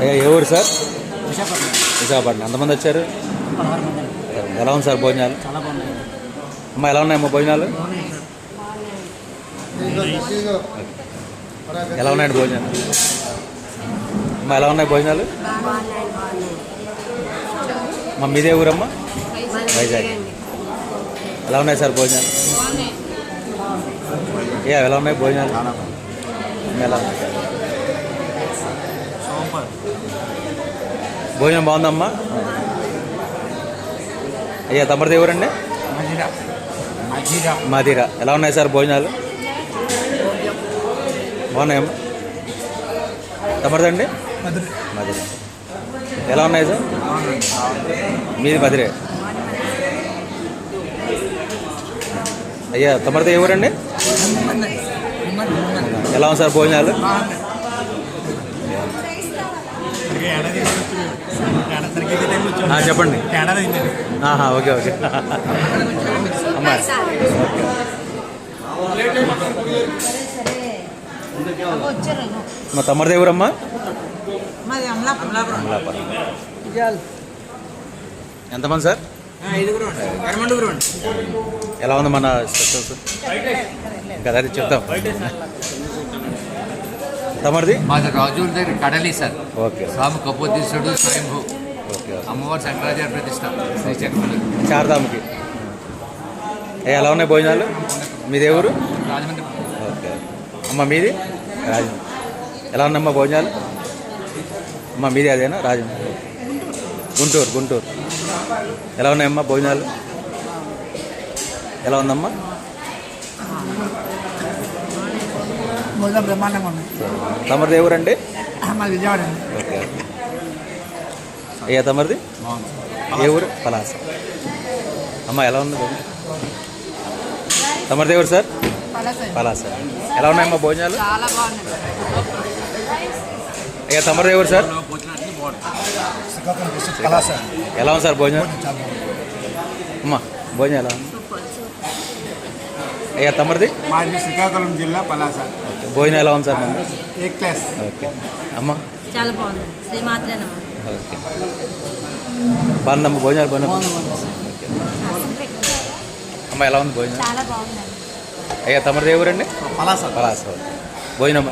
అయ్యా ఏ ఊరు సార్? విశాఖపట్నం. ఎంతమంది వచ్చారు? ఎలా ఉంది సార్ భోజనాలు? అమ్మ ఎలా ఉన్నాయమ్మా భోజనాలు? ఎలా ఉన్నాయండి భోజనాలు? అమ్మ ఎలా ఉన్నాయి భోజనాలు? మా మీదే ఊరమ్మా? వైజాగ్. ఎలా ఉన్నాయి సార్ భోజనాలు? ఏ ఎలా ఉన్నాయి భోజనాలు? ఎలా ఉన్నాయి? భోజనం బాగుందమ్మా? అయ్యా తమరిది ఎవరండి? మజిరా మాదిరా ఎలా ఉన్నాయి సార్ భోజనాలు? బాగున్నాయమ్మా తమరిదండి మధుర. మదిరే ఎలా ఉన్నాయి సార్? మీది మదిరే అయ్యా తమరిది ఎవరండి? ఎలా ఉంది సార్ భోజనాలు? చెప్పండి. ఆహా ఓకే ఓకే. అమ్మా. మా అమలాపురం. అమలాపురం. ఎంతమంది సార్? ఎలా ఉంది మన స్పెషల్స్? ఇంకా అదే చెప్తాం. తమరిది? మాది రాజుల దగ్గర కడలి సార్. ఓకే. స్వామి కపోతీశ్వరుడు స్వయంభూ. అమ్మవారి శంకరాచార్య ప్రతిష్ట. శ్రీచక్రుడు శారదాంకి ఏ ఎలా ఉన్నాయి భోజనాలు? మీది ఎవరు రాజమండ్రి. ఓకే. అమ్మ మీది? రాజు ఎలా ఉన్నామ్మా భోజనాలు? అమ్మ మీది అదేనా? రాజు గుంటూరు గుంటూరు. ఎలా ఉన్నాయమ్మా భోజనాలు? ఎలా ఉందమ్మా? మొదలు బ్రహ్మాండంగా ఉంది తమరిది ఎవరండి? మాది విజయవాడ అండి. ఓకే. అయ్యా తమరిది? ఏ ఊరు పలాస. అమ్మ ఎలా ఉంది భోజనం? తమరిది ఎవరు సార్? పలాస ఎలా ఉన్నాయమ్మా భోజనాలు? అయ్యా తమరిది ఎవరు సార్? ఎలా ఉంది సార్ భోజనం? అమ్మా భోజనం ఎలా ఉంది? అయ్యా తమరిది? మాది శ్రీకాకుళం జిల్లా పలాస. భోజనం ఎలా ఉంది సార్ మన ఏ క్లాస్? ఓకే. అమ్మ? చాలా బాగుంది. శ్రీమాత్రేనమ్మ ఓకే. బాగుందమ్మా భోజనాలు? బాగున్నా అమ్మ ఎలా ఉంది భోజనం? చాలా అయ్యా తమరిది ఎవరండి? పలాస. పలాస భోజనం?